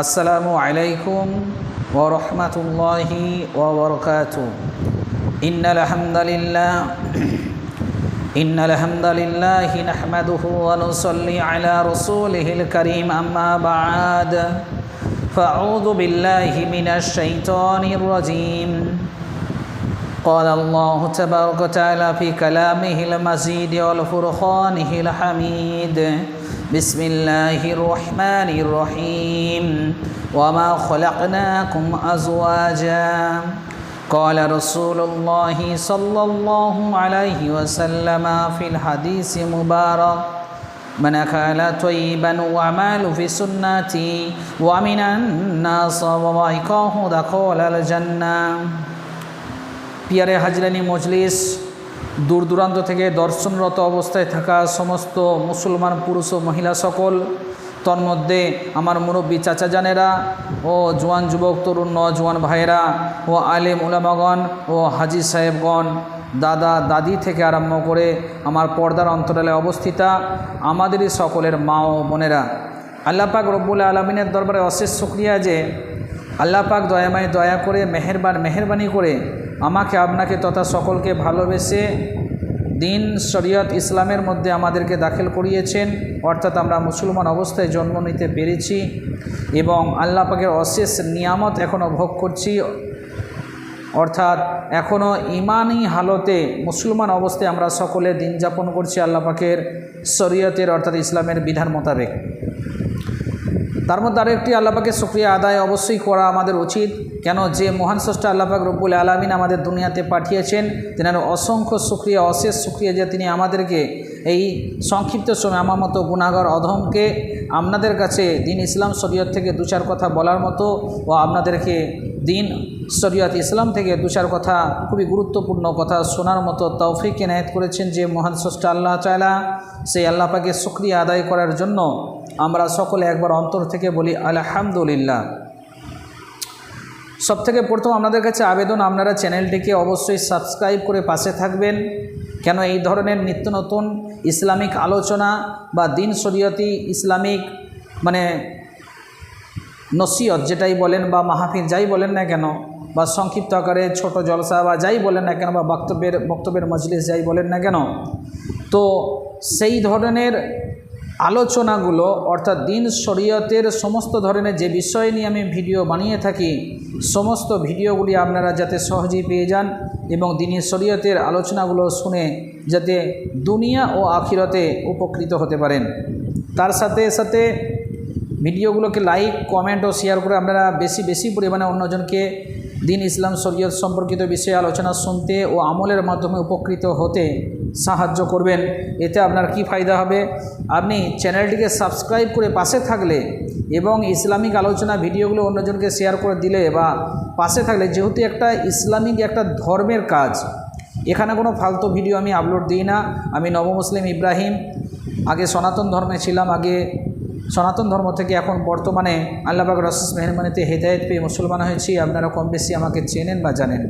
السلام عليكم ورحمة الله وبركاته. إن الحمد لله إن الحمد لله نحمده ونصلي على رسوله الكريم أما بعد فأعوذ بالله من الشيطان الرجيم. قال الله تبارك وتعالى في كلامه المزيد والفرقانه الحميد. بسم الله الرحمن الرحيم وما خلقناكم أزواجا قال رسول الله صلى الله عليه وسلم في الحديث مبارك من أكل طيبا وعمل في سنتي ومن الناس وضايقاه دخول الجنة পিয়ারে হাজরানি মজলিস দূর দূরান্ত থেকে দর্শনরত অবস্থায় থাকা সমস্ত মুসলমান পুরুষ ও মহিলা সকল, তন্মধ্যে আমার মুরব্বী চাচা জানেরা ও জোয়ান যুবক, তরুণ, নজওয়ান ভাইয়েরা ও আলেম উলামাগণ ও হাজি সাহেবগণ, দাদা, দাদি থেকে আরম্ভ করে আমার পর্দার অন্তরালে অবস্থিতা আমাদেরই সকলের মা ও বোনেরা। আল্লাপাক রব্বুল আলমিনের দরবারে অশেষ শুক্রিয়া যে আল্লাহ পাক দয়াময় দয়া করে মেহেরবান মেহরবানি করে আমাকে আপনাকে তথা সকলকে ভালোবেসে দিন শরীয়ত ইসলামের মধ্যে আমাদেরকে দাখিল করিয়েছেন। অর্থাৎ আমরা মুসলমান অবস্থায় জন্ম নিতে পেরেছি এবং আল্লাহ পাকের অশেষ নিয়ামত এখনও ভোগ করছি। অর্থাৎ এখনও ইমানই হালতে মুসলমান অবস্থায় আমরা সকলে দিন যাপন করছি আল্লাহ পাকের শরীয়তের অর্থাৎ ইসলামের বিধান মোতাবেক। তার মধ্যে আরেকটি আল্লাপাকে শুক্রিয়া আদায় অবশ্যই করা আমাদের উচিত। কেন? যে মহান স্রষ্টা আল্লাপাক রব্বুল আলমিন আমাদের দুনিয়াতে পাঠিয়েছেন, তেনার অসংখ্য শুক্রিয়া, অশেষ শুক্রিয়া যে তিনি আমাদেরকে এই সংক্ষিপ্ত সময় আমার মতো গুণাগর অধমকে আপনাদের কাছে দিন ইসলাম শরীয়ত থেকে দু চার কথা বলার মতো ও আপনাদেরকে দিন শরীয়ত ইসলাম থেকে দু চার কথা খুবই গুরুত্বপূর্ণ কথা শোনার মতো তৌফিক এনায়ত করেছেন যে মহান স্রষ্টা আল্লাহ চায়লা সেই আল্লাহ পাকে শুক্রিয়া আদায় করার জন্য আমরা সকলে একবার অন্তর থেকে বলি, আলহামদুলিল্লাহ। সব থেকে প্রথম আপনাদের কাছে আবেদন, আপনারা চ্যানেলটিকে অবশ্যই সাবস্ক্রাইব করে পাশে থাকবেন। কেন এই ধরনের নিত্য নতুন ইসলামিক আলোচনা বা দিন শরীয়তি ইসলামিক মানে নসিয়ত যেটাই বলেন বা মাহফিল যাই বলেন না কেন, বা সংক্ষিপ্ত আকারে ছোট জলসা বা যাই বলেন না কেন, বা বক্তব্যের বক্তব্যের মজলিস যাই বলেন না কেন, তো সেই ধরনের আলোচনাগুলো, অর্থাৎ দিন শরীয়তের সমস্ত ধরনের যে বিষয় নিয়ে আমি ভিডিও বানিয়ে থাকি, সমস্ত ভিডিওগুলি আপনারা যাতে সহজেই পেয়ে যান এবং দিনী শরীয়তের আলোচনাগুলো শুনে যাতে দুনিয়া ও আখিরতে উপকৃত হতে পারেন। তার সাথে সাথে ভিডিওগুলোকে লাইক, কমেন্ট ও শেয়ার করে আপনারা বেশি বেশি পরিমাণে অন্যজনকে দিন ইসলাম শরীয়ত সম্পর্কিত বিষয়ে আলোচনা শুনতে ও আমলের মাধ্যমে উপকৃত হতে সাহায্য করবেন। এতে আপনার কি ফায়দা হবে? আপনি চ্যানেলটিকে সাবস্ক্রাইব করে পাশে থাকলে এবং ইসলামিক আলোচনা ভিডিওগুলো অন্যজনকে শেয়ার করে দিলে বা পাশে থাকলে, যেহেতু একটা ইসলামিক একটা ধর্মের কাজ, এখানে কোনো ফালতু ভিডিও আমি আপলোড দিই না। আমি নবমুসলিম ইব্রাহিম। আগে সনাতন ধর্মে ছিলাম, আগে সনাতন ধর্ম থেকে এখন বর্তমানে আল্লাহবাগ রসিস মেহরমানিতে হেদায়ত পেয়ে মুসলমান হয়েছি। আপনারা কম বেশি আমাকে চেনেন বা জানেন।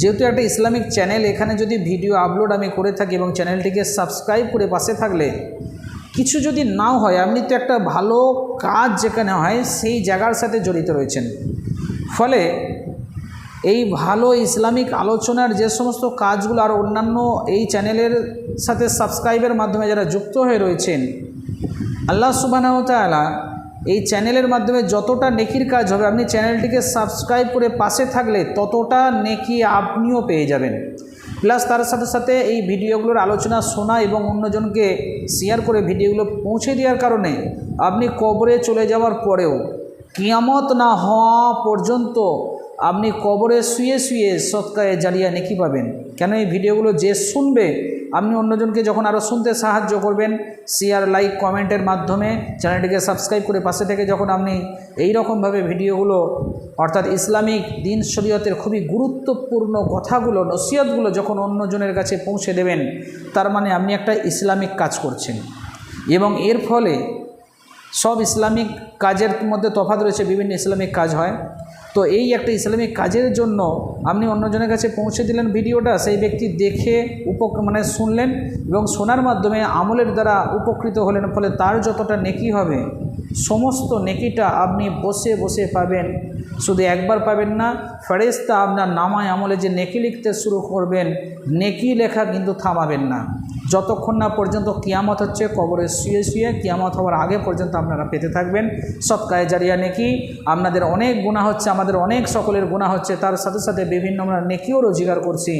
যেহেতু একটা ইসলামিক চ্যানেল, এখানে যদি ভিডিও আপলোড আমি করে থাকি এবং চ্যানেলটিকে সাবস্ক্রাইব করে পাশে থাকলে, কিছু যদি নাও হয়, আপনি তো একটা ভালো কাজ যেখানে হয়, সেই জায়গার সাথে জড়িত রয়েছেন। ফলে এই ভালো ইসলামিক আলোচনার যে সমস্ত কাজগুলো আর অন্যান্য এই চ্যানেলের সাথে সাবস্ক্রাইবের মাধ্যমে যারা যুক্ত হয়ে রয়েছেন, আল্লাহ সুবাহতালা এই চ্যানেলের মাধ্যমে যতটা নেকির কাজ হবে, আপনি চ্যানেলটিকে সাবস্ক্রাইব করে পাশে থাকলে ততটা নেকি আপনিও পেয়ে যাবেন। প্লাস তার সাথে সাথে এই ভিডিওগুলোর আলোচনা শোনা এবং অন্যজনকে শেয়ার করে ভিডিওগুলো পৌঁছে দেওয়ার কারণে আপনি কবরে চলে যাওয়ার পরেও কিয়ামত না হওয়া পর্যন্ত আপনি কবরে শুয়ে শুয়ে সৎকায়ে জারিয়া নেকি পাবেন। কেন এই ভিডিওগুলো যে শুনবে আপনি অন্যজনকে যখন আরও শুনতে সাহায্য করবেন শেয়ার লাইক কমেন্টের মাধ্যমে চ্যানেলটিকে সাবস্ক্রাইব করে পাশে থেকে যখন আপনি এই রকমভাবে ভিডিওগুলো, অর্থাৎ ইসলামিক দিন শরীয়তের খুবই গুরুত্বপূর্ণ কথাগুলো নসিয়তগুলো যখন অন্যজনের কাছে পৌঁছে দেবেন, তার মানে আপনি একটা ইসলামিক কাজ করছেন। এবং এর ফলে সব ইসলামিক কাজের মধ্যে তফাৎ রয়েছে, বিভিন্ন ইসলামিক কাজ হয়। তো এই একটা ইসলামিক কাজের জন্য আপনি অন্যজনের কাছে পৌঁছে দিলেন ভিডিওটা, সেই ব্যক্তি দেখে উপ মানে শুনলেন এবং শোনার মাধ্যমে আমলের দ্বারা উপকৃত হলেন, ফলে তার যতটা নেকি হবে, সমস্ত নেকিটা আপনি বসে বসে পাবেন। শুধু একবার পাবেন না ফেরেস্তা আপনার নামায় আমলে যে নেকি লিখতে শুরু করবেন, নেকি লেখা কিন্তু থামাবেন না। যতক্ষণ না পর্যন্ত কিয়ামত হচ্ছে, কবরে শুয়ে শুয়ে কিয়ামত হওয়ার আগে পর্যন্ত আপনারা পেতে থাকবেন। সৎকায় জারিয়া নেকি। আপনাদের অনেক গুণা হচ্ছে, আমাদের অনেক সকলের গুণা হচ্ছে, তার সাথে সাথে বিভিন্ন আমরা নেকিও রোজগার করছি।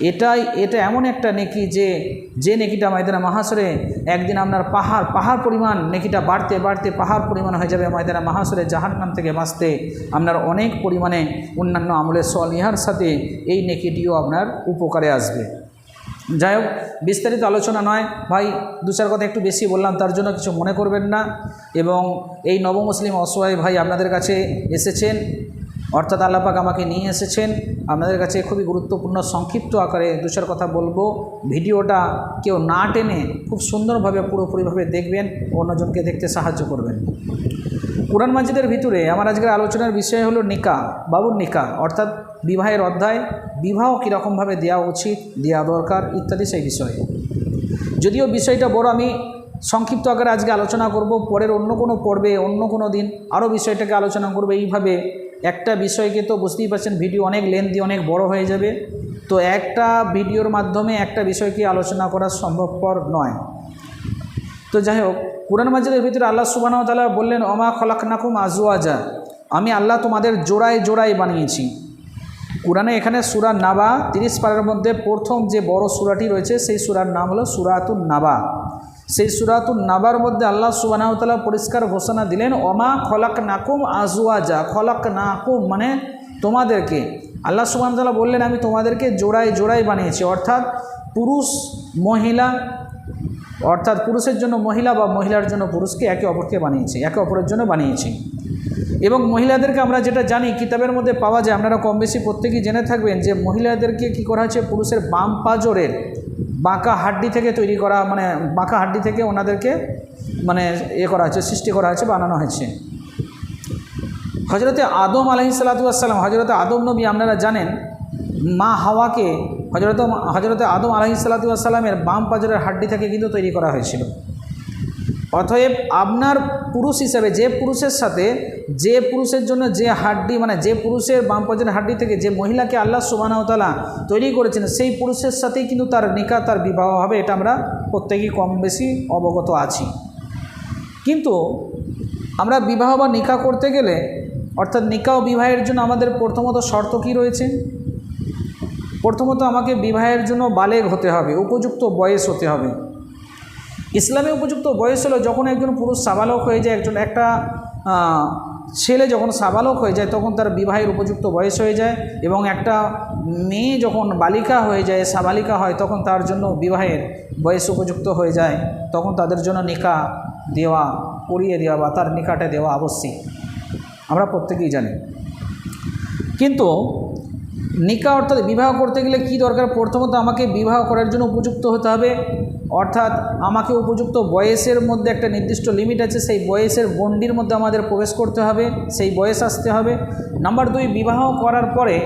এটাই, এটা এমন একটা নেকি যে যে নেকিটা ময়দানা মহাসরে একদিন আপনার পাহাড় পাহাড় পরিমাণ নেকিটা বাড়তে বাড়তে পাহাড় পরিমাণ হয়ে যাবে ময়দানা মহাসরে জাহার নাম থেকে বাঁচতে। আপনার অনেক পরিমাণে অন্যান্য আমলের সলিহার সাথে এই নেকিটিও আপনার উপকারে আসবে। যাই হোক বিস্তারিত আলোচনা নয়। ভাই, দু চার কথা একটু বেশি বললাম, তার জন্য কিছু মনে করবেন না। এবং এই নবমুসলিম অসহায় ভাই আপনাদের কাছে এসেছেন, অর্থাৎ আল্লাপাক আমাকে নিয়ে এসেছেন। আপনাদের কাছে খুবই গুরুত্বপূর্ণ, সংক্ষিপ্ত আকারে দু চার কথা বলব। ভিডিওটা কেউ না টেনে খুব সুন্দরভাবে, পুরোপুরিভাবে দেখবেন, অন্যজনকে দেখতে সাহায্য করবেন। কোরআন মাজিদের ভিতরে আমার আজকের আলোচনার বিষয় হলো নিকা বাবুর নিকা, অর্থাৎ বিবাহের অধ্যায়, বিবাহ কীরকমভাবে দেওয়া উচিত দেওয়া দরকার ইত্যাদি সেই বিষয়ে। যদিও বিষয়টা বড়, আমি সংক্ষিপ্ত আকারে আজকে আলোচনা করব, পরের অন্য কোনো পর্বে, অন্য কোনো দিন আরও বিষয়টাকে আলোচনা করব। এইভাবে একটা বিষয়কে তো বুঝতেই পারছেন, ভিডিও অনেক লেন্দি অনেক বড় হয়ে যাবে। তো একটা ভিডিওর মাধ্যমে একটা বিষয়কে আলোচনা করা সম্ভবপর নয়। তো যাই হোক কোরআন মাজিদের ভিতরে আল্লাহ সুবাহ তালা বললেন অমা খলাক নাকুম আজুয়াজা আমি আল্লাহ তোমাদের জোড়ায় জোড়ায় বানিয়েছি। কোরআনে এখানে সুরা নাবা তিরিশ পারের মধ্যে প্রথম যে বড় সুরাটি রয়েছে, সেই সুরার নাম হলো সুরাতুন নাবা। সেই সুরাতুন নাবার মধ্যে আল্লাহ সুবানাহতালা পরিষ্কার ঘোষণা দিলেন অমা খলাক নাকুম আজুয়াজা খলাক নাকুম মানে তোমাদেরকে। আল্লাহ সুবাহতালা বললেন, আমি তোমাদেরকে জোড়ায় জোড়ায় বানিয়েছি। অর্থাৎ পুরুষ, মহিলা অর্থাৎ পুরুষের জন্য মহিলা বা মহিলার জন্য পুরুষকে একে অপরকে বানিয়েছে, একে অপরের জন্য বানিয়েছে। এবং মহিলাদেরকে আমরা যেটা জানি, কিতাবের মধ্যে পাওয়া যায়, আপনারা কম বেশি প্রত্যেকেই জেনে থাকবেন যে মহিলাদেরকে কি করা হয়েছে পুরুষের বাম পাজরের বাঁকা হাড্ডি থেকে তৈরি করা মানে বাঁকা হাড্ডি থেকে ওনাদেরকে মানে এ করা হয়েছে সৃষ্টি করা হয়েছে বানানো হয়েছে হজরতে আদম আলহি সাল্লাতাম হজরতে আদম নবী, আপনারা জানেন মা হাওয়াকে হজরত হজরতে আদম আলহি সাল্লাতামের বাম পাজরের হাড্ডি থেকে কিন্তু তৈরি করা হয়েছিল। অতএব আপনার পুরুষ হিসাবে যে পুরুষের সাথে, যে পুরুষের জন্য যে হাড্ডি মানে যে পুরুষের বাম পাজরের হাড্ডি থেকে যে মহিলাকে আল্লাহ সুবাহতালা তৈরি করেছেন, সেই পুরুষের সাথেই কিন্তু তার নিকা তার বিবাহ হবে, এটা আমরা প্রত্যেকেই কম বেশি অবগত আছি। কিন্তু আমরা বিবাহ বা নিকা করতে গেলে, অর্থাৎ নিকা ও বিবাহের জন্য আমাদের প্রথমত শর্ত কী রয়েছে? প্রথমত আমাকে বিবাহের জন্য বালেগ হতে হবে, উপযুক্ত বয়স হতে হবে। ইসলামে উপযুক্ত বয়স হলো যখন একজন পুরুষ সাবালক হয়ে যায়, একজন একটা ছেলে যখন সাবালক হয়ে যায়, তখন তার বিবাহের উপযুক্ত বয়স হয়ে যায় এবং একটা মেয়ে যখন বালিকা হয়ে যায়, সাবালিকা হয়, তখন তার জন্য বিবাহের বয়স উপযুক্ত হয়ে যায়। তখন তাদের জন্য নিকা দেওয়া পড়িয়ে দেওয়া বা তার নিকাটে দেওয়া আবশ্যিক। আমরা প্রত্যেকেই জানি। কিন্তু নিকা অর্থাৎ বিবাহ করতে গেলে কি দরকার? প্রথমত আমাকে বিবাহ করার জন্য উপযুক্ত হতে হবে। অর্থাৎ আমাকে উপযুক্ত বয়সের মধ্যে একটা নির্দিষ্ট লিমিট আছে, সেই বয়সের গণ্ডির মধ্যে আমাদের প্রবেশ করতে হবে, সেই বয়স আসতে হবে। নাম্বার দুই, বিবাহ করার পরে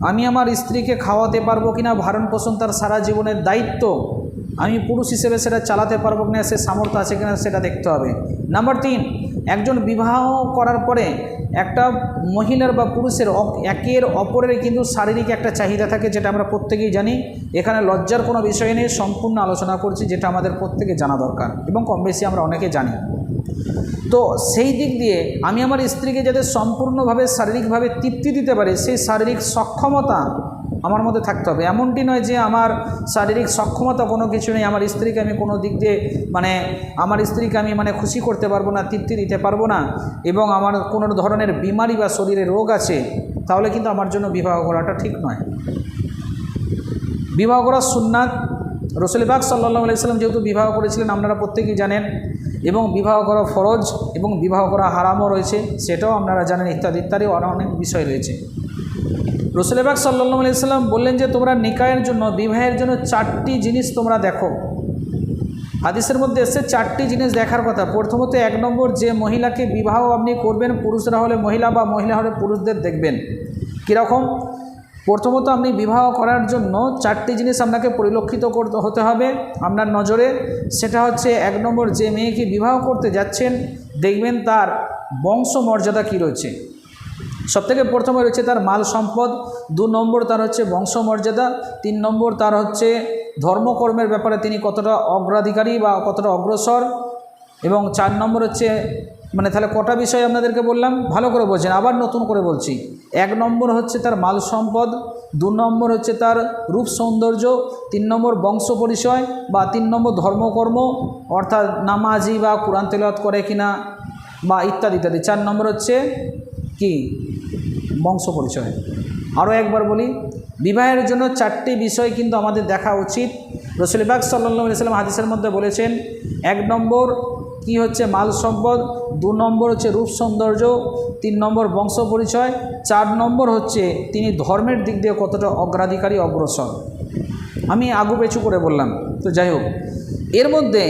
আমি আমার স্ত্রীকে খাওয়াতে পারব কিনা? ভারণ পোষণ তার সারা জীবনের দায়িত্ব। আমি পুরুষ হিসেবে সেটা চালাতে পারব কিনা? সে সামর্থ্য আছে কিনা? সেটা দেখতে হবে। নাম্বার তিন একজন বিবাহ করার পরে একটা মহিলার বা পুরুষের একের অপরের কিন্তু শারীরিক একটা চাহিদা থাকে যেটা আমরা প্রত্যেকেই জানি। এখানে লজ্জার কোনো বিষয় নেই, সম্পূর্ণ আলোচনা করছি যেটা আমাদের প্রত্যেকে জানা দরকার এবং কম বেশি আমরা অনেকে জানি। তো সেই দিক দিয়ে আমি আমার স্ত্রীকে যাতে সম্পূর্ণভাবে শারীরিকভাবে তৃপ্তি দিতে পারি, সেই শারীরিক সক্ষমতা আমার মধ্যে থাকতে হবে। এমনটি নয় যে আমার শারীরিক সক্ষমতা কোনো কিছু নেই, আমার স্ত্রীকে আমি কোনো দিক দিয়ে মানে আমার স্ত্রীকে আমি মানে খুশি করতে পারব না, তৃপ্তি দিতে পারব না এবং আমার কোনো ধরনের বিমারি বা শরীরে রোগ আছে, তাহলে কিন্তু আমার জন্য বিবাহ করাটা ঠিক নয়। বিবাহ করার সুন্নাত। রসুলবাগ সাল্লাহ আলাইসাল্লাম যেহেতু বিবাহ করেছিলেন, আপনারা প্রত্যেকেই জানেন, এবং বিবাহ করা ফরজ এবং বিবাহ করা হারামও রয়েছে, সেটাও আপনারা জানেন ইত্যাদি ইত্যাদি অনেক বিষয় রয়েছে। রসুলবাগ সাল্লাহ আলাইসাল্লাম বললেন যে, তোমরা নিকায়ের জন্য, বিবাহের জন্য চারটি জিনিস তোমরা দেখো। হাদিসের মধ্যে এসে চারটি জিনিস দেখার কথা। প্রথমত, এক নম্বর, যে মহিলাকে বিবাহ আপনি করবেন, পুরুষরা হলে মহিলা বা মহিলা হলে পুরুষদের দেখবেন। কীরকম? প্রথমত, আপনি বিবাহ করার জন্য চারটি জিনিস আপনাকে পরিলক্ষিত করতে, হতে হবে। আপনার নজরে, সেটা হচ্ছে, এক নম্বর, যে মেয়েকে বিবাহ করতে যাচ্ছেন, দেখবেন তার বংশ মর্যাদা কী রয়েছে। সবথেকে প্রথমে রয়েছে তার মাল সম্পদ, দু নম্বর তার হচ্ছে বংশমর্যাদা, তিন নম্বর তার হচ্ছে ধর্মকর্মের ব্যাপারে তিনি কতটা অগ্রাধিকারী বা কতটা অগ্রসর, এবং চার নম্বর হচ্ছে মানে তাহলে কটা বিষয় আপনাদেরকে বললাম? ভালো করে বলছেন, আবার নতুন করে বলছি। এক নম্বর হচ্ছে তার মাল সম্পদ, দু নম্বর হচ্ছে তার রূপ সৌন্দর্য, তিন নম্বর বংশ পরিচয়, বা তিন নম্বর ধর্মকর্ম, অর্থাৎ নামাজি বা কোরআন তেলাওয়াত করে কিনা, বা ইত্যাদি ইত্যাদি। চার নম্বর হচ্ছে কি? বংশ পরিচয় আরও একবার বলি, বিবাহের জন্য চারটি বিষয় কিন্তু আমাদের দেখা উচিত। রসুলবাগ সাল্লা সাল্লাম হাদিসের মধ্যে বলেছেন, এক নম্বর কি হচ্ছে মাল সম্পদ, দু নম্বর হচ্ছে রূপ সৌন্দর্য, তিন নম্বর বংশ পরিচয় চার নম্বর হচ্ছে তিনি ধর্মের দিক দিয়ে কতটা অগ্রাধিকারী, অগ্রসর। আমি আগু পেছু করে বললাম, তো যাই হোক, এর মধ্যে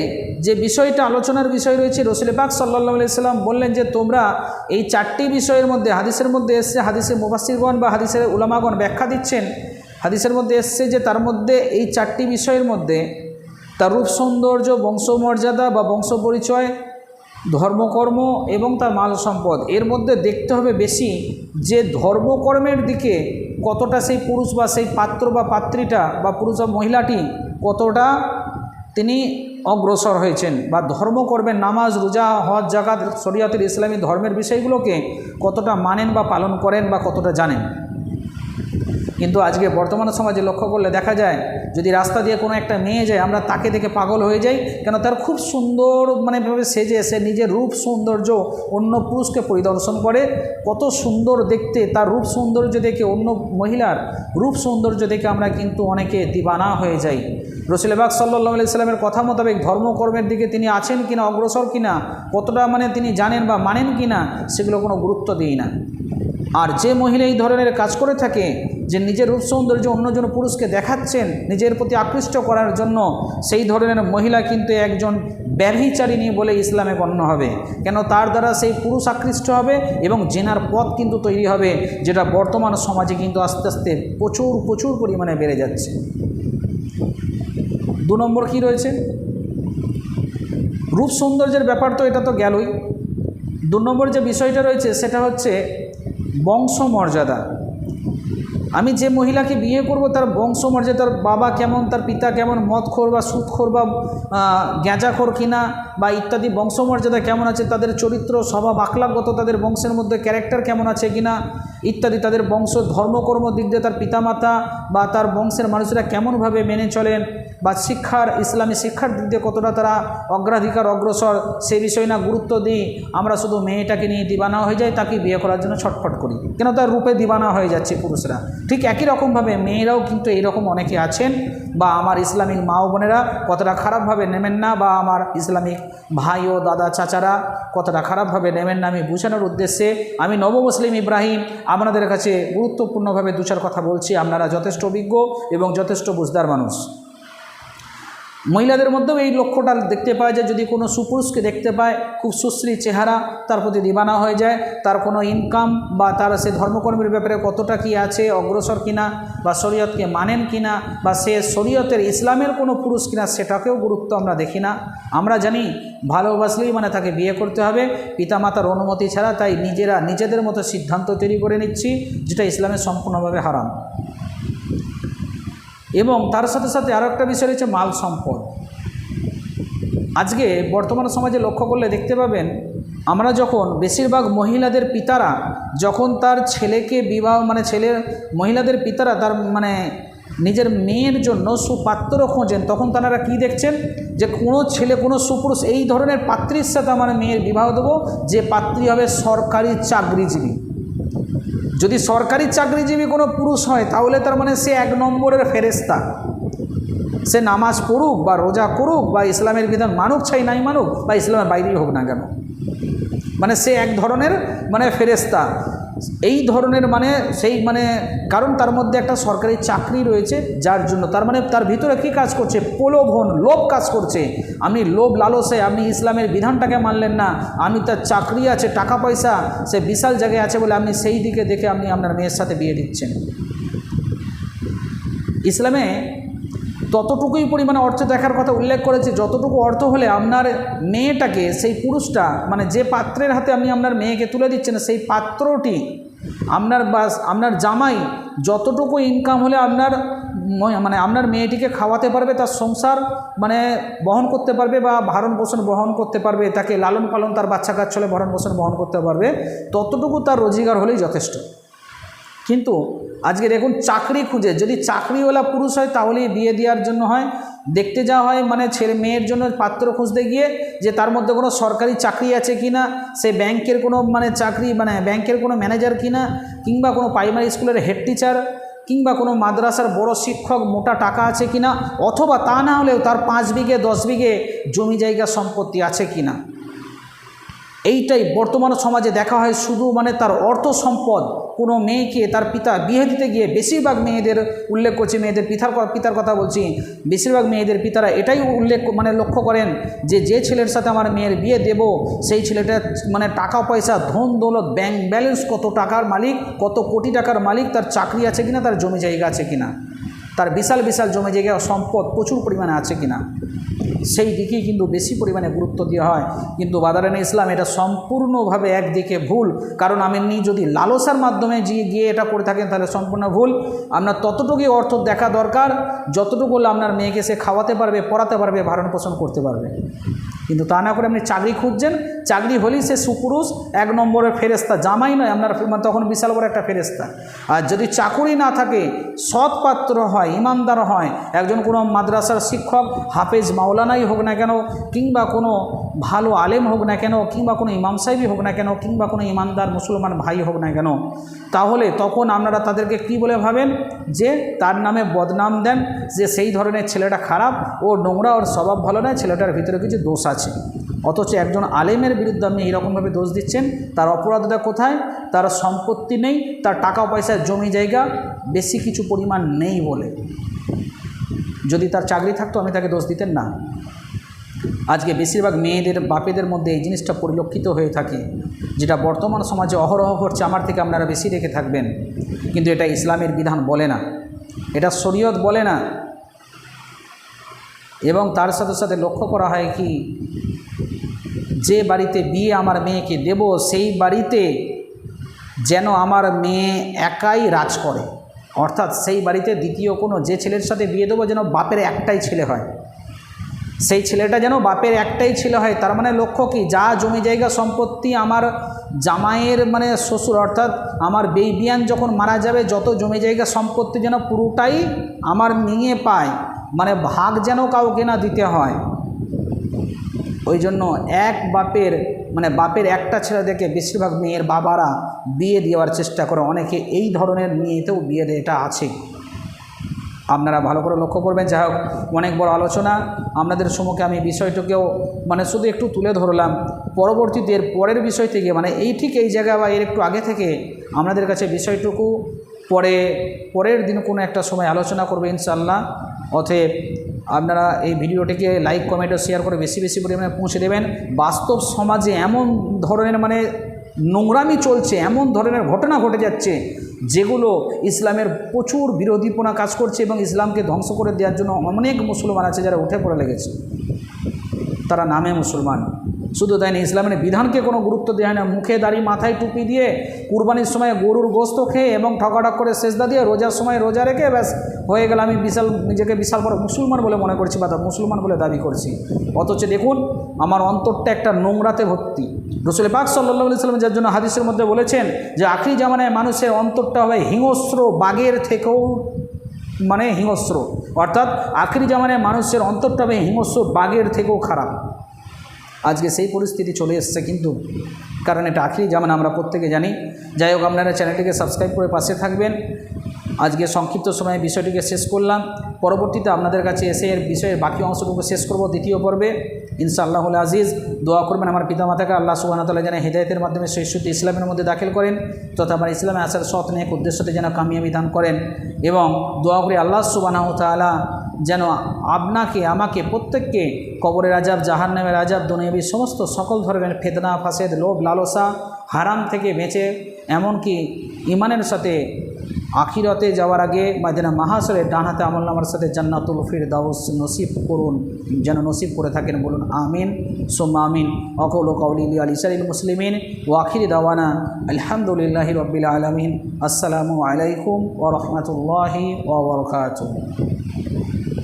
বিষয়টা আলোচনার বিষয় রয়েছে, রসুল পাক সাল্লাহ সাল্লাম বললেন যে তোমরা এই চারটি বিষয়ের মধ্যে, হাদিসের মধ্যে এসছে, হাদিসে মুবাসিরগণ বা হাদিসের উলামাগণ ব্যাখ্যা দিচ্ছেন। হাদিসের মধ্যে এসছে যে তার মধ্যে এই চারটি বিষয়ের মধ্যে তার রূপ সৌন্দর্য, বংশমর্যাদা বা বংশ পরিচয়, ধর্মকর্ম এবং তার মাল সম্পদ, এর মধ্যে দেখতে হবে বেশি যে ধর্মকর্মের দিকে কতটা সেই পুরুষ বা সেই পাত্র বা পাত্রীটা বা পুরুষ বা মহিলাটি কতটা তিনি অগ্রসর হয়েছেন বা ধর্ম করবেন, নামাজ, রোজা, হজ জাকাত শরিয়াতের ইসলামী ধর্মের বিষয়গুলোকে কতটা মানেন বা পালন করেন বা কতটা জানেন? কিন্তু আজকে বর্তমান সমাজে লক্ষ্য করলে দেখা যায় যদি রাস্তা দিয়ে কোনো একটা মেয়ে যায়, আমরা তাকে দেখে পাগল হয়ে যাই, কেন তার খুব সুন্দর মানে ভাবে সেজে, সে নিজের রূপ সৌন্দর্য অন্য পুরুষকে পরিদর্শন করে। কত সুন্দর দেখতে, তার রূপ সৌন্দর্য দেখে অন্য মহিলার রূপ সৌন্দর্য দেখে আমরা কিন্তু অনেকে দিবানা হয়ে যাই। রসুলবাগ সাল্লাহ সাল্লামের কথা মোতাবেক ধর্মকর্মের দিকে তিনি আছেন কিনা, অগ্রসর কিনা, কতটা মানে তিনি জানেন বা মানেন কিনা, সেগুলো কোনো গুরুত্ব দিই না। আর যে মহিলা এই ধরনের কাজ করে থাকে, যে নিজের রূপ সৌন্দর্য অন্যজন পুরুষকে দেখাচ্ছেন, নিজের প্রতি আকৃষ্ট করার জন্য, সেই ধরনের মহিলা কিন্তু একজন ব্যভিচারিণী বলে ইসলামে গণ্য হবে। কেন তার দ্বারা সেই পুরুষ আকৃষ্ট হবে এবং জেনার পথ কিন্তু তৈরি হবে, যেটা বর্তমান সমাজে কিন্তু আস্তে আস্তে প্রচুর প্রচুর পরিমাণে বেড়ে যাচ্ছে। দু নম্বর কি রয়েছে? রূপ সৌন্দর্যের ব্যাপার তো এটা তো গেলই। দু নম্বর যে বিষয়টা রয়েছে, সেটা হচ্ছে বংশমর্যাদা। আমি যে মহিলাকে বিয়ে করব, তার বংশমর্যাদা, তার বাবা কেমন, তার পিতা কেমন, মদখোর বা সুদখোর বা গ্যাঁজাখোর কিনা বা ইত্যাদি বংশমর্যাদা কেমন আছে, তাদের চরিত্র, স্বভাব আখলাগত তাদের বংশের মধ্যে ক্যারেক্টার কেমন আছে কিনা ইত্যাদি, তাদের বংশ ধর্মকর্ম দিক দিয়ে তার পিতামাতা বা তার বংশের মানুষেরা কেমনভাবে মেনে চলেন বা শিক্ষার, ইসলামী শিক্ষার দিক দিয়ে কতটা তারা অগ্রাধিকার, অগ্রসর, সেই বিষয় না গুরুত্ব দিই। আমরা শুধু মেয়েটাকে নিয়ে দিবানা হয়ে যাই তাকে বিয়ে করার জন্য ছটফট করি। কেন তার রূপে দিবানা হয়ে যাচ্ছে পুরুষরা। ঠিক একই রকমভাবে মেয়েরাও কিন্তু এইরকম অনেকে আছেন বা আমার ইসলামিক মা বোনেরা কতটা খারাপভাবে নেবেন না বা আমার ইসলামিক ভাই ও দাদা চাচারা কতটা খারাপভাবে নেবেন না আমি বোঝানোর উদ্দেশ্যে আমি নব মুসলিম ইব্রাহিম আপনাদের কাছে গুরুত্বপূর্ণভাবে দু চার কথা বলছি। আপনারা যথেষ্ট অভিজ্ঞ এবং যথেষ্ট বুঝদার মানুষ। মহিলাদের মধ্যেও এই লক্ষ্যটা দেখতে পাওয়া যায়। যদি কোনো সুপুরুষকে দেখতে পায়, খুব সুশ্রী চেহারা, তার প্রতি দিবানা হয়ে যায়, তার কোনো ইনকাম বা তার সে ধর্মকর্মের ব্যাপারে কতটা কি আছে, অগ্রসর কিনা বা শরীয়তকে মানেন কিনা বা সে শরীয়তের ইসলামের কোনো পুরুষ কিনা, সেটাকেও গুরুত্ব আমরা দেখি না। আমরা জানি ভালোবাসলেই মানে তাকে বিয়ে করতে হবে। পিতামাতার অনুমতি ছাড়া তাই নিজেরা নিজেদের মতো সিদ্ধান্ত তৈরি করে নিচ্ছি, যেটা ইসলামের সম্পূর্ণভাবে হারাম। এবং তার সাথে সাথে আরও একটা বিষয় রয়েছে মাল সম্পদ। আজকে বর্তমান সমাজে লক্ষ্য করলে দেখতে পাবেন, আমরা যখন বেশিরভাগ মহিলাদের পিতারা যখন তার ছেলেকে বিবাহ মানে ছেলে, মহিলাদের পিতারা তার মানে নিজের মেয়ের জন্য সুপাত্র খোঁজেন, তখন তারা কি দেখছেন? যে কোনো ছেলে, কোনো সুপুরুষ এই ধরনের পাত্রীর সাথে আমার মেয়ের বিবাহ দেবো, যে পাত্রী হবে সরকারি চাকরিজীবী। যদি সরকারি চাকরিজীবী কোনো পুরুষ হয়, তাহলে তার মানে সে এক নম্বরের ফেরেস্তা সে নামাজ পড়ুক বা রোজা করুক বা ইসলামের বিধান মানুক, চাই নাই মানুক, বা ইসলামের বাইরেই হোক না কেন। মানে সে এক ধরনের মানে ফেরেস্তা এই ধরনের মানে সেই মানে কারণ তার মধ্যে একটা সরকারি চাকরি রয়েছে, যার জন্য তার মানে তার ভিতরে কি কাজ করছে? প্রলোভন, লোভ কাজ করছে। আপনি লোভ লালসে, আপনি ইসলামের বিধানটাকে মানলেন না, আমি তার চাকরি আছে, টাকা পয়সা, সে বিশাল জায়গায় আছে বলে আপনি সেই দিকে দেখে আপনি আপনার মেয়ের সাথে বিয়ে দিচ্ছেন। ইসলামে ততটুকুই পরিমাণে অর্থ দেখার কথা উল্লেখ করেছে, যতটুকু অর্থ হলে আপনার মেয়েটাকে, সেই পুরুষটা মানে যে পাত্রের হাতে আপনি আপনার মেয়েকে তুলে দিচ্ছেন সেই পাত্রটি আপনার বাস আপনার জামাই যতটুকু ইনকাম হলে আপনার মানে আপনার মেয়েটিকে খাওয়াতে পারবে, তার সংসার মানে বহন করতে পারবে বা ভারণ পোষণ বহন করতে পারবে, তাকে লালন পালন তার বাচ্চা কাচ্ছলে ভরণ পোষণ বহন করতে পারবে, ততটুকু তার রোজগার হলেই যথেষ্ট। কিন্তু আজকে দেখুন চাকরি খুঁজে, যদি চাকরিওয়ালা পুরুষ হয় তাহলেই বিয়ে দেওয়ার জন্য হয়। দেখতে যাওয়া হয় মানে ছেলে মেয়ের জন্য পাত্র খুঁজতে গিয়ে যে তার মধ্যে কোনো সরকারি চাকরি আছে কি না সে ব্যাংকের কোনো মানে চাকরি মানে ব্যাংকের কোনো ম্যানেজার কি না কিংবা কোনো প্রাইমারি স্কুলের হেড টিচার, কিংবা কোনো মাদ্রাসার বড় শিক্ষক মোটা টাকা আছে কি না অথবা তা না হলেও তার পাঁচ বিঘে, দশ বিঘে জমি জায়গা সম্পত্তি আছে কি না এইটাই বর্তমান সমাজে দেখা হয় শুধু মানে তার অর্থ সম্পদ। কোনো মেয়েকে তার পিতা বিয়ে দিতে গিয়ে বেশিরভাগ মেয়েদের উল্লেখ করছি, মেয়েদের পিতার পিতার কথা বলছি, বেশিরভাগ মেয়েদের পিতারা এটাই উল্লেখ মানে লক্ষ্য করেন যে যে ছেলের সাথে আমার মেয়ের বিয়ে দেব, সেই ছেলেটা মানে টাকা পয়সা, ধন দৌলত ব্যাংক ব্যালেন্স কত টাকার মালিক, কত কোটি টাকার মালিক, তার চাকরি আছে কিনা, তার জমি জায়গা আছে কিনা। তার বিশাল বিশাল জমি জায়গা সম্পদ প্রচুর পরিমাণে আছে কিনা, সেই দিকেই কিন্তু বেশি পরিমাণে গুরুত্ব দেওয়া হয়। কিন্তু বাদারানে ইসলাম এটা সম্পূর্ণভাবে একদিকে ভুল। কারণ আপনি যদি লালসার মাধ্যমে গিয়ে গিয়ে এটা করে থাকেন, তাহলে সম্পূর্ণ ভুল। আপনার ততটুকুই অর্থ দেখা দরকার, যতটুকু হলে আপনার মেয়েকে সে খাওয়াতে পারবে, পড়াতে পারবে ভারণ পোষণ করতে পারবে। কিন্তু তা না করে আপনি চাকরি খুঁজছেন চাকরি হলেই সে সুপুরুষ, এক নম্বরের ফেরেস্তা জামাই নয়, আপনার মানে তখন বিশাল বড় একটা ফেরেস্তা আর যদি চাকুরি না থাকে সৎ পাত্র হয়, ইমানদার হয়, একজন কোনো মাদ্রাসার শিক্ষক, হাফেজ মাওলানাই হোক না কেন, কিংবা কোনো ভালো আলেম হোক না কেন, কিংবা কোনো ইমাম সাহেবই হোক না কেন, কিংবা কোনো ইমানদার মুসলমান ভাই হোক না কেন, তাহলে তখন আপনারা তাদেরকে কি বলে ভাবেন? যে তার নামে বদনাম দেন, যে সেই ধরনের ছেলেটা খারাপ ও নোংরা, ওর স্বভাব ভালো নয়, ছেলেটার ভিতরে কিছু দোষ আছে। অথচ একজন আলেমের বিরুদ্ধে আপনি এরকমভাবে দোষ দিচ্ছেন, তার অপরাধটা কোথায়? তার সম্পত্তি নেই, তার টাকা, পয়সা, জমি, জায়গা, বেশি কিছু পরিমাণ নেই বলে। যদি তার চাকরি থাকতো, আমি তাকে দোষ দিতেন না। আজকে বেশিরভাগ মেয়েদের, বাপেদের মধ্যে এই জিনিসটা পরিলক্ষিত হয়ে থাকে, যেটা বর্তমান সমাজে অহরহ ঘটছে, আমার থেকে আপনারা বেশি রেখে থাকবেন। কিন্তু এটা ইসলামের বিধান বলে না। এটা শরীয়ত বলে না। এবং তার সাথে সাথে লক্ষ্য করা হয় কি যে বাড়িতে বিয়ে আমার মেয়েকে দেব, সেই বাড়িতে যেন আমার মেয়ে একাই রাজ করে। অর্থাৎ সেই বাড়িতে দ্বিতীয় কোনো যে ছেলের সাথে বিয়ে দেবো যেন বাপের একটাই ছেলে হয়। সেই ছেলেটা যেন বাপের একটাই ছেলে হয়, তার মানে লক্ষ্য কি? যা জমি জায়গা সম্পত্তি আমার জামাইয়ের মানে শ্বশুর, অর্থাৎ আমার বেইবিয়ান যখন মারা যাবে, যত জমি জায়গা সম্পত্তি যেন পুরোটাই আমার মেয়ে পায় মানে ভাগ যেন কাউকে না দিতে হয়। ওই জন্য এক বাপের মানে বাপের একটা ছেলে দেখে বেশিরভাগ মেয়ের বাবারা বিয়ে দেওয়ার চেষ্টা করে। অনেকে এই ধরনের মেয়েতেও বিয়ে এটা আছে। আপনারা ভালো করে লক্ষ্য করবেন। যাই হোক, অনেক বড় আলোচনা। আপনাদের সম্মুখে আমি বিষয়টাকেও মানে শুধু একটু তুলে ধরলাম। পরবর্তীতে এর পরের বিষয় থেকে মানে এই ঠিক এই জায়গা বা এর একটু আগে থেকে আপনাদের কাছে বিষয়টুকু পরে, পরের দিন কোনো একটা সময় আলোচনা করবে ইনশাল্লাহ অতএব আপনারা এই ভিডিওটিকে লাইক কমেন্ট ও শেয়ার করে বেশি বেশি পরিমাণে পৌঁছে দেবেন। বাস্তব সমাজে এমন ধরনের মানে নোংরামি চলছে, এমন ধরনের ঘটনা ঘটে যাচ্ছে, যেগুলো ইসলামের প্রচুর বিরোধীপনা কাজ করছে এবং ইসলামকে ধ্বংস করে দেওয়ার জন্য অনেক মুসলমান আছে যারা উঠে পড়ে লেগেছে। তারা নামে মুসলমান। শুধু তাই না ইসলামের বিধানকে কোনো গুরুত্ব দেওয়া হয় না। মুখে দাড়ি, মাথায় টুপি দিয়ে কুরবানির সময় গরুর গোস্ত খেয়ে এবং ঠকাঠক করে সেজদা দিয়ে রোজার সময় রোজা রেখে ব্যাস, হয়ে গেল। আমি বিশাল, নিজেকে বিশাল বড় মুসলমান বলে মনে করছি বা মুসলমান বলে দাবি করছি। অথচ দেখুন, আমার অন্তরটা একটা নোংরাতে ভর্তি। রসুল পাক সাল্লা সাল্লাম যার জন্য হাদিসের মধ্যে বলেছেন যে, আখরি জামানায় মানুষের অন্তরটা হবে হিংস্র বাঘের থেকেও মানে হিংস্র। অর্থাৎ আখরি জামানায় মানুষের অন্তরটা হবে হিংস্র বাঘের থেকেও খারাপ। আজকে সেই পরিস্থিতি চলে এসছে কিন্তু কারণ এটা আখরি যেমন আমরা প্রত্যেকে জানি। যাই হোক, আপনারা চ্যানেলটিকে সাবস্ক্রাইব করে পাশে থাকবেন। আজকে সংক্ষিপ্ত সময়ে বিষয়টিকে শেষ করলাম। পরবর্তীতে আপনাদের কাছে এসে এর বিষয়ের বাকি অংশটুকু শেষ করব, দ্বিতীয় পর্বে। ইনশাআল্লাহুল আজিজ, দোয়া করবেন আমার পিতামাতাকে, আল্লাহ সুবাহতাল্লাহ যেন হেদায়তের মাধ্যমে শৈশুদ্ধ ইসলামের মধ্যে দাখিল করেন, তথা আমার ইসলামে আসার সৎ নেক উদ্দেশ্যতে যেন কামিয়াবি দান করেন এবং দোয়া করি আল্লাহ সুবাহ তালা যেন আপনাকে, আমাকে প্রত্যেককে কবরের আজাব, জাহান্নামের আজাব, দুনিয়াবি সমস্ত সকল ধরনের ফেদনা ফাসেদ, লোভ, লালসা, হারাম থেকে বেঁচে, এমনকি ইমানের সাথে আখিরতে যাওয়ার আগে মাদিনা মাহাসরে ডানহাতে আমল নামার সাথে জান্নাতুল ফির দাউস নসিব করুন। যেন নসিব করে থাকেন বলুন, আমিন। সোম্মা আমিন। অকৌল কৌলি আল ইসারিল মুসলিমিন। ওয়াখির দাওয়ানা আলহামদুলিল্লাহ রবিল আলমিন। আসসালামু আলাইকুম ও রহমতুল্লাহি ওবরকাত